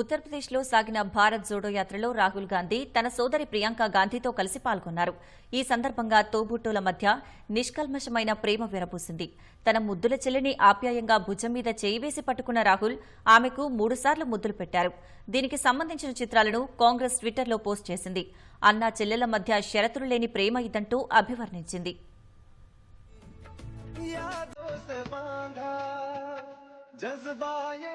ఉత్తరప్రదేశ్లో సాగిన భారత్ జోడో యాత్రలో రాహుల్ గాంధీ తన సోదరి ప్రియాంక గాంధీతో కలిసి పాల్గొన్నారు. ఈ సందర్భంగా తోబుట్టుల మధ్య నిష్కల్మషమైన ప్రేమ విరబూసింది. తన ముద్దుల చెల్లిని ఆప్యాయంగా భుజం మీద చేయివేసి పట్టుకున్న రాహుల్ ఆమెకు మూడుసార్లు ముద్దులు పెట్టారు. దీనికి సంబంధించిన చిత్రాలను కాంగ్రెస్ ట్విట్టర్లో పోస్ట్ చేసింది. అన్నా చెల్లెల మధ్య షరతులు లేని ప్రేమ ఇదంటూ అభివర్ణించింది. जज्बा ये